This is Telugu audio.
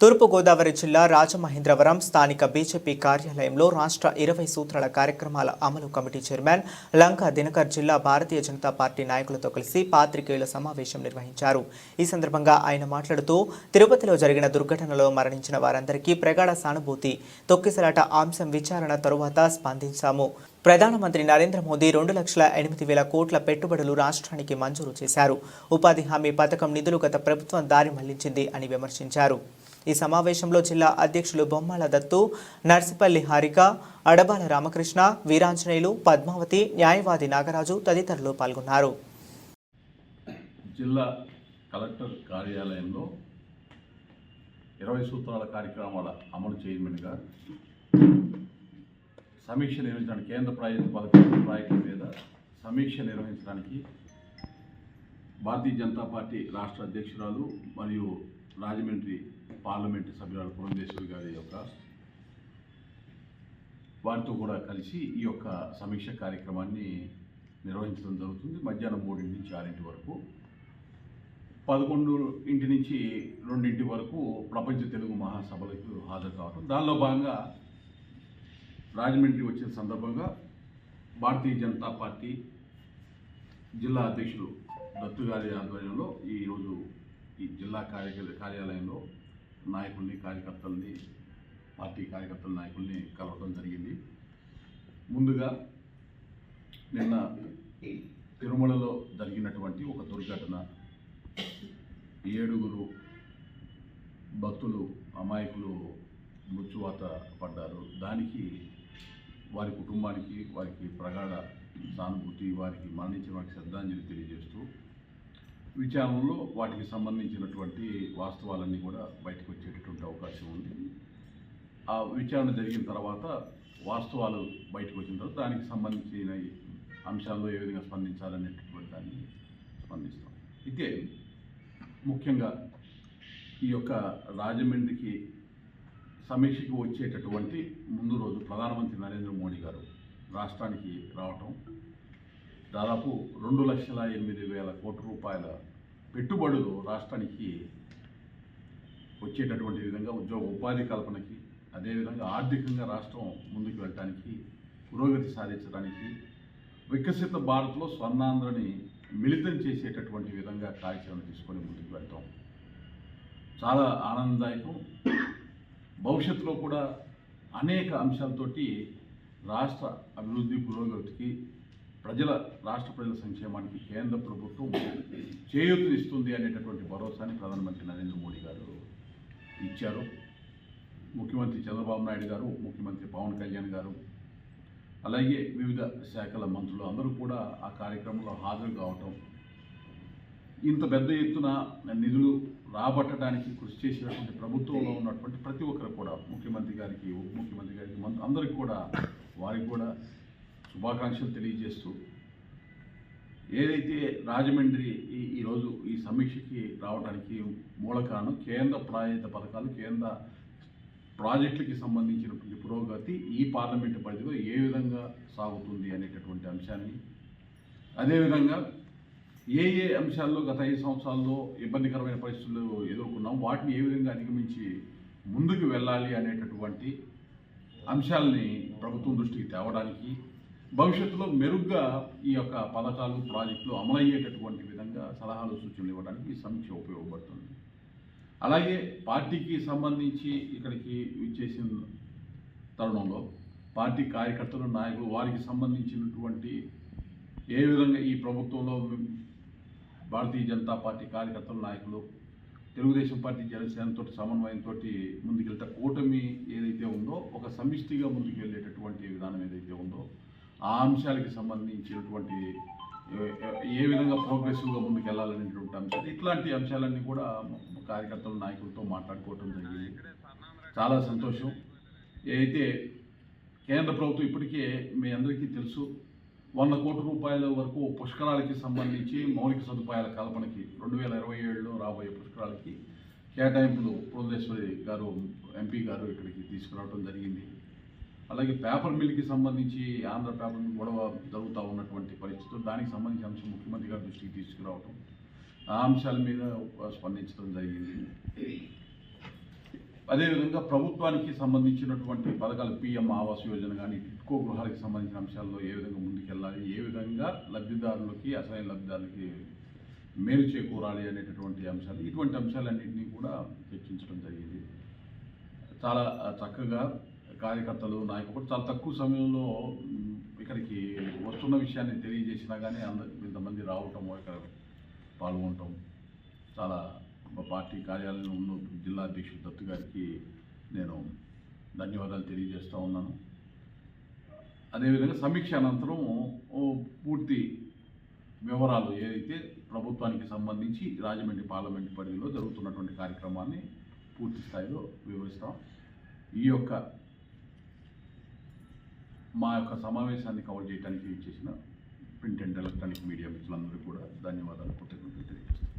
తూర్పుగోదావరి జిల్లా రాజమహేంద్రవరం స్థానిక బీజేపీ కార్యాలయంలో రాష్ట్ర ఇరవై సూత్రాల కార్యక్రమాల అమలు కమిటీ చైర్మన్ లంకా దినకర్ జిల్లా భారతీయ జనతా పార్టీ నాయకులతో కలిసి పాత్రికేయుల సమావేశం నిర్వహించారు. ఈ సందర్భంగా ఆయన మాట్లాడుతూ తిరుపతిలో జరిగిన దుర్ఘటనలో మరణించిన వారందరికీ ప్రగాఢ సానుభూతి తొక్కిసలాట అంశం విచారణ తరువాత స్పందించాము. ప్రధానమంత్రి నరేంద్ర మోదీ రెండు లక్షల ఎనిమిది వేల కోట్ల పెట్టుబడులు రాష్ట్రానికి మంజూరు చేశారు. ఉపాధి హామీ పథకం నిధులు గత ప్రభుత్వం దారి మళ్ళించింది అని విమర్శించారు. ఈ సమావేశంలో జిల్లా అధ్యక్షులు బొమ్మల దత్తు నర్సిపల్లి హారిక అడబాల రామకృష్ణ వీరాంజనేయులు పద్మావతి న్యాయవాది నాగరాజు తదితరులు పాల్గొన్నారు. జిల్లా కలెక్టర్ కార్యాలయంలో ఇరవై సూత్రాల కార్యక్రమాల అమలు చైర్మన్గా సమీక్ష నిర్వహించడానికి కేంద్ర ప్రాజెక్టు పథకం ప్రాజెక్టుల మీద సమీక్ష నిర్వహించడానికి భారతీయ జనతా పార్టీ రాష్ట్ర అధ్యక్షురాలు మరియు రాజమండ్రి పార్లమెంటు సభ్యురాలు పురంధేశ్వరి గారి యొక్క వారితో కూడా కలిసి ఈ యొక్క సమీక్ష కార్యక్రమాన్ని నిర్వహించడం జరుగుతుంది. మధ్యాహ్నం మూడింటి నుంచి ఆరింటి వరకు. పదకొండు ఇంటి నుంచి రెండింటి వరకు ప్రపంచ తెలుగు మహాసభలకు హాజరు కావడం దానిలో భాగంగా రాజమండ్రి వచ్చిన సందర్భంగా భారతీయ జనతా పార్టీ జిల్లా అధ్యక్షులు దత్తు గారి ఆధ్వర్యంలో ఈరోజు ఈ జిల్లా కార్య కార్యాలయంలో నాయకుల్ని కార్యకర్తల్ని పార్టీ కార్యకర్తల నాయకుల్ని కలవడం జరిగింది. ముందుగా నిన్న తిరుమలలో జరిగినటువంటి ఒక దుర్ఘటన. ఏడుగురు భక్తులు అమాయకులు మృత్యువాత పడ్డారు. దానికి వారి కుటుంబానికి వారికి ప్రగాఢ సానుభూతి వారికి మరణించిన వారికి శ్రద్ధాంజలి తెలియజేస్తూ విచారణలో వాటికి సంబంధించినటువంటి వాస్తవాలన్నీ కూడా బయటకు వచ్చేటటువంటి అవకాశం ఉంది. ఆ విచారణ జరిగిన తర్వాత వాస్తవాలు బయటకు వచ్చిన తర్వాత దానికి సంబంధించిన అంశాల్లో ఏ విధంగా స్పందించాలనేటటువంటి దాన్ని స్పందిస్తాం. అయితే ముఖ్యంగా ఈ యొక్క రాజమండ్రికి సమీక్షకు వచ్చేటటువంటి ముందు రోజు ప్రధానమంత్రి నరేంద్ర మోడీ గారు రాష్ట్రానికి రావటం దాదాపు రెండు లక్షల ఎనిమిది వేల కోట్ల రూపాయల పెట్టుబడులు రాష్ట్రానికి వచ్చేటటువంటి విధంగా ఉద్యోగ ఉపాధి కల్పనకి అదేవిధంగా ఆర్థికంగా రాష్ట్రం ముందుకు వెళ్ళటానికి పురోగతి సాధించడానికి వికసిత భారత్లో స్వర్ణాంధ్రని మిళితం చేసేటటువంటి విధంగా కార్యక్రమం తీసుకొని ముందుకు వెళ్తాం. చాలా ఆనందదాయకం. భవిష్యత్తులో కూడా అనేక అంశాలతోటి రాష్ట్ర అభివృద్ధి పురోగతికి ప్రజల రాష్ట్ర ప్రజల సంక్షేమానికి కేంద్ర ప్రభుత్వం చేయూతనిస్తుంది అనేటటువంటి భరోసాని ప్రధానమంత్రి నరేంద్ర మోడీ గారు ఇచ్చారు. ముఖ్యమంత్రి చంద్రబాబు నాయుడు గారు ముఖ్యమంత్రి పవన్ కళ్యాణ్ గారు అలాగే వివిధ శాఖల మంత్రులు అందరూ కూడా ఆ కార్యక్రమంలో హాజరు కావటం ఇంత పెద్ద ఎత్తున నిధులు రాబట్టడానికి కృషి చేసినటువంటి ప్రభుత్వంలో ఉన్నటువంటి ప్రతి ఒక్కరు కూడా ముఖ్యమంత్రి గారికి ఉప ముఖ్యమంత్రి గారికి మంత్రి అందరికి కూడా వారికి కూడా శుభాకాంక్షలు తెలియజేస్తూ ఏదైతే రాజమండ్రి ఈ ఈరోజు ఈ సమీక్షకి రావడానికి మూల కారణం కేంద్ర ప్రాయోజిత పథకాలు కేంద్ర ప్రాజెక్టులకి సంబంధించినటువంటి పురోగతి ఈ పార్లమెంటు పరిధిలో ఏ విధంగా సాగుతుంది అనేటటువంటి అంశాన్ని. అదేవిధంగా ఏ ఏ అంశాల్లో గత ఐదు సంవత్సరాల్లో ఇబ్బందికరమైన పరిస్థితులు ఎదుర్కొన్నాం వాటిని ఏ విధంగా అధిగమించి ముందుకు వెళ్ళాలి అనేటటువంటి అంశాలని ప్రభుత్వం దృష్టికి తేవడానికి భవిష్యత్తులో మెరుగ్గా ఈ యొక్క పథకాలు ప్రాజెక్టులు అమలయ్యేటటువంటి విధంగా సలహాలు సూచనలు ఇవ్వడానికి ఈ సమీక్ష ఉపయోగపడుతుంది. అలాగే పార్టీకి సంబంధించి ఇక్కడికి విచ్చేసిన తరుణంలో పార్టీ కార్యకర్తలు నాయకులు వారికి సంబంధించినటువంటి ఏ విధంగా ఈ ప్రభుత్వంలో భారతీయ జనతా పార్టీ కార్యకర్తలు నాయకులు తెలుగుదేశం పార్టీ జనసేనతో సమన్వయంతో ముందుకెళ్తే కూటమి ఏదైతే ఉందో ఒక సమిష్టిగా ముందుకు వెళ్ళేటటువంటి విధానం ఏదైతే ఉందో ఆ అంశాలకి సంబంధించినటువంటి ఏ- ఏ విధంగా ప్రోగ్రెసివ్గా ముందుకు వెళ్ళాలనేటువంటి అంశాలు ఇట్లాంటి అంశాలన్నీ కూడా కార్యకర్తల నాయకులతో మాట్లాడుకోవటం జరిగింది. చాలా సంతోషం. అయితే కేంద్ర ప్రభుత్వం ఇప్పటికే మీ అందరికీ తెలుసు వంద కోట్ల రూపాయల వరకు పుష్కరాలకి సంబంధించి మౌలిక సదుపాయాల కల్పనకి రెండు వేల ఇరవై ఏడులో రాబోయే పుష్కరాలకి కేటాయింపులు పురంధేశ్వరి గారు ఎంపీ గారు ఇక్కడికి తీసుకురావడం జరిగింది. అలాగే పేపర్ మిల్కి సంబంధించి ఆంధ్ర పేపర్ మిల్ గొడవ జరుగుతూ ఉన్నటువంటి పరిస్థితులు దానికి సంబంధించిన అంశం ముఖ్యమంత్రి గారి దృష్టికి తీసుకురావటం ఆ అంశాల మీద స్పందించడం జరిగింది. అదేవిధంగా ప్రభుత్వానికి సంబంధించినటువంటి పథకాలు పిఎం ఆవాస్ యోజన కానీ టిట్కో గృహాలకు సంబంధించిన అంశాల్లో ఏ విధంగా ముందుకెళ్ళాలి ఏ విధంగా లబ్ధిదారులకి అసలైన లబ్ధిదారులకి మేలు చేకూరాలి అనేటటువంటి అంశాలు ఇటువంటి అంశాలన్నింటినీ కూడా చర్చించడం జరిగింది. చాలా చక్కగా కార్యకర్తలు నాయకులు చాలా తక్కువ సమయంలో ఇక్కడికి వస్తున్న విషయాన్ని తెలియజేసినా కానీ అందరు ఇంతమంది రావటం ఇక్కడ పాల్గొనటం చాలా పార్టీ కార్యాలయంలో ఉన్న జిల్లా అధ్యక్షుడు దత్తు గారికి నేను ధన్యవాదాలు తెలియజేస్తూ ఉన్నాను. అదేవిధంగా సమీక్ష అనంతరం పూర్తి వివరాలు ఏదైతే ప్రభుత్వానికి సంబంధించి రాజమండ్రి పార్లమెంట్ పరిధిలో జరుగుతున్నటువంటి కార్యక్రమాన్ని పూర్తి స్థాయిలో వివరిస్తాం. ఈ యొక్క మా యొక్క సమావేశాన్ని కవర్ చేయడానికి ఇచ్చేసిన ప్రింట్ అండ్ ఎలక్ట్రానిక్ మీడియా మిత్రులందరూ కూడా ధన్యవాదాలు కృతజ్ఞతలు తెలియజేస్తున్నాను.